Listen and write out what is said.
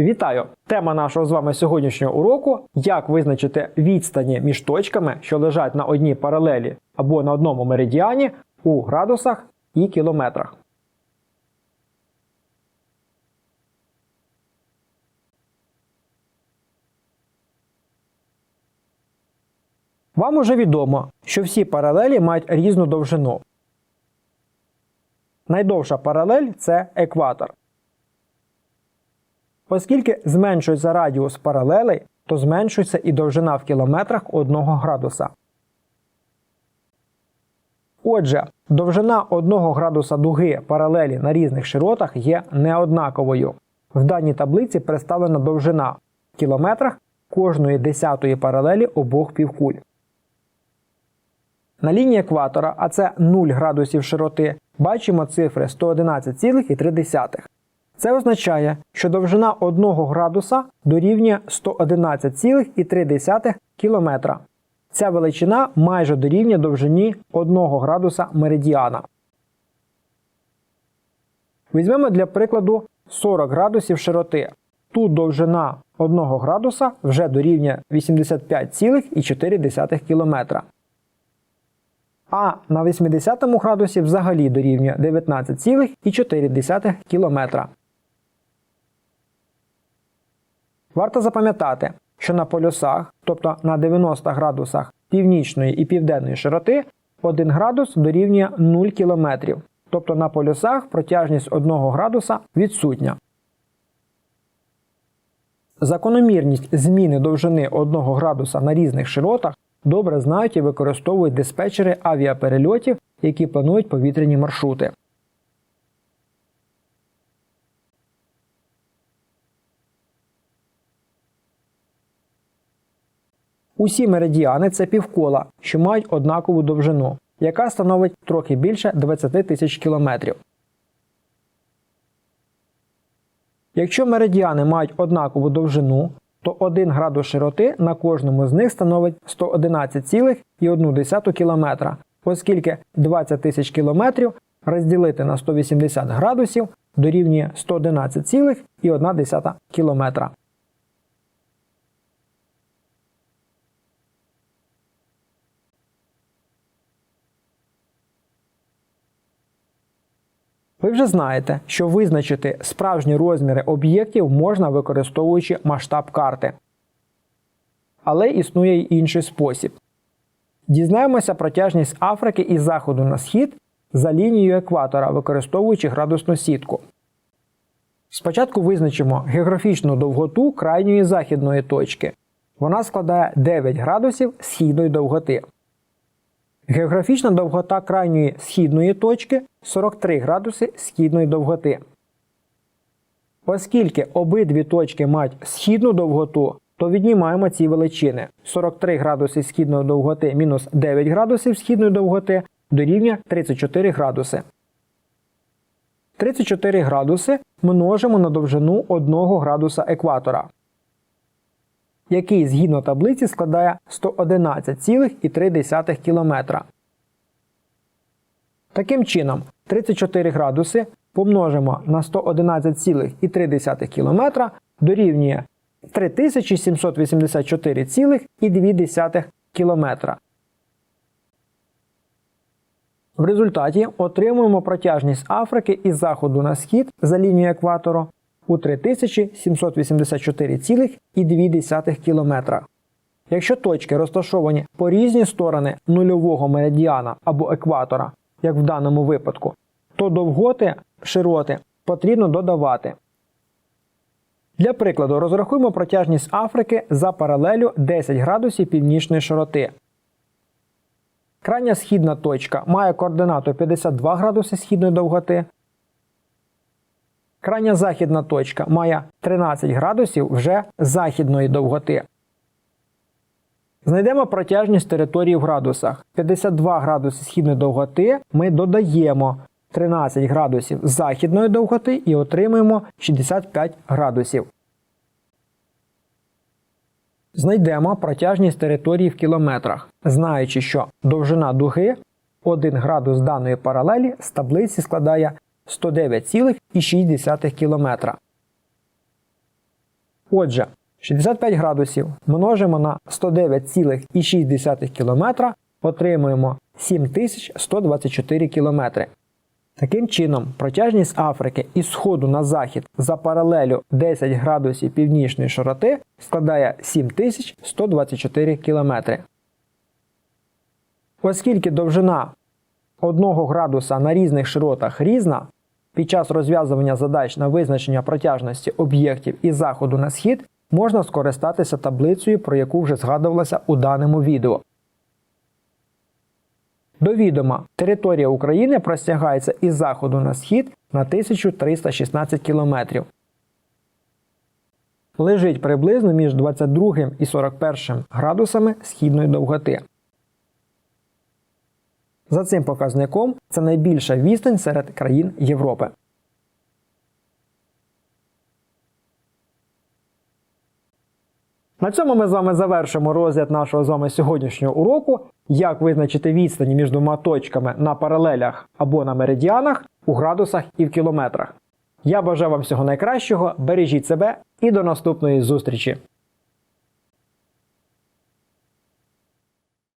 Вітаю! Тема нашого з вами сьогоднішнього уроку як визначити відстані між точками, що лежать на одній паралелі або на одному меридіані у градусах і кілометрах. Вам уже відомо, що всі паралелі мають різну довжину. Найдовша паралель це екватор. Оскільки зменшується радіус паралелей, то зменшується і довжина в кілометрах 1 градуса. Отже, довжина 1 градуса дуги паралелі на різних широтах є неоднаковою. В даній таблиці представлена довжина в кілометрах кожної десятої паралелі обох півкуль. На лінії екватора, а це 0 градусів широти, бачимо цифри 111,3. Це означає, що довжина 1 градуса дорівнює 111,3 км. Ця величина майже дорівнює довжині 1 градуса меридіана. Візьмемо для прикладу 40 градусів широти. Тут довжина 1 градуса вже дорівнює 85,4 км. А на 80 градусі взагалі дорівнює 19,4 км. Варто запам'ятати, що на полюсах, тобто на 90 градусах північної і південної широти, 1 градус дорівнює 0 км. Тобто на полюсах протяжність 1 градуса відсутня. Закономірність зміни довжини 1 градуса на різних широтах добре знають і використовують диспетчери авіаперельотів, які планують повітряні маршрути. Усі меридіани це півкола, що мають однакову довжину, яка становить трохи більше 20 тисяч кілометрів. Якщо меридіани мають однакову довжину, то 1 градус широти на кожному з них становить 111,1 км, оскільки 20 тисяч кілометрів розділити на 180 градусів дорівнює 111,1 км. Ви вже знаєте, що визначити справжні розміри об'єктів можна використовуючи масштаб карти. Але існує й інший спосіб. Дізнаємося протяжність Африки із заходу на схід за лінією екватора, використовуючи градусну сітку. Спочатку визначимо географічну довготу крайньої західної точки. Вона складає 9 градусів східної довготи. Географічна довгота крайньої східної точки 43 градуси східної довготи. Оскільки обидві точки мають східну довготу, то віднімаємо ці величини. 43 градуси східної довготи мінус 9 градусів східної довготи дорівнює 34 градуси. 34 градуси множимо на довжину 1 градуса екватора який згідно таблиці складає 111,3 км. Таким чином, 34 градуси помножимо на 111,3 км дорівнює 3784,2 км. В результаті отримуємо протяжність Африки із заходу на схід за лінією екватору у 3784,2 км. Якщо точки розташовані по різні сторони нульового меридіана або екватора, як в даному випадку, то довготи широти потрібно додавати. Для прикладу, розрахуємо протяжність Африки за паралелю 10 градусів північної широти. Крайня східна точка має координату 52 градуси східної довготи, Крайня західна точка має 13 градусів вже західної довготи. Знайдемо протяжність території в градусах. 52 градуси східної довготи ми додаємо 13 градусів західної довготи і отримуємо 65 градусів. Знайдемо протяжність території в кілометрах, знаючи, що довжина дуги 1 градус даної паралелі з таблиці складає 109,6 км. Отже, 65 градусів множимо на 109,6 км, отримуємо 7124 км. Таким чином, протяжність Африки із сходу на захід за паралелю 10 градусів північної широти складає 7124 км. Оскільки довжина 1 градуса на різних широтах різна, під час розв'язування задач на визначення протяжності об'єктів із заходу на схід можна скористатися таблицею, про яку вже згадувалося у даному відео. До відома, територія України простягається із заходу на схід на 1316 км. Лежить приблизно між 22 і 41 градусами східної довготи. За цим показником це найбільша відстань серед країн Європи. На цьому ми з вами завершимо розгляд нашого з вами сьогоднішнього уроку, як визначити відстані між двома точками на паралелях або на меридіанах у градусах і в кілометрах. Я бажаю вам всього найкращого, бережіть себе і до наступної зустрічі!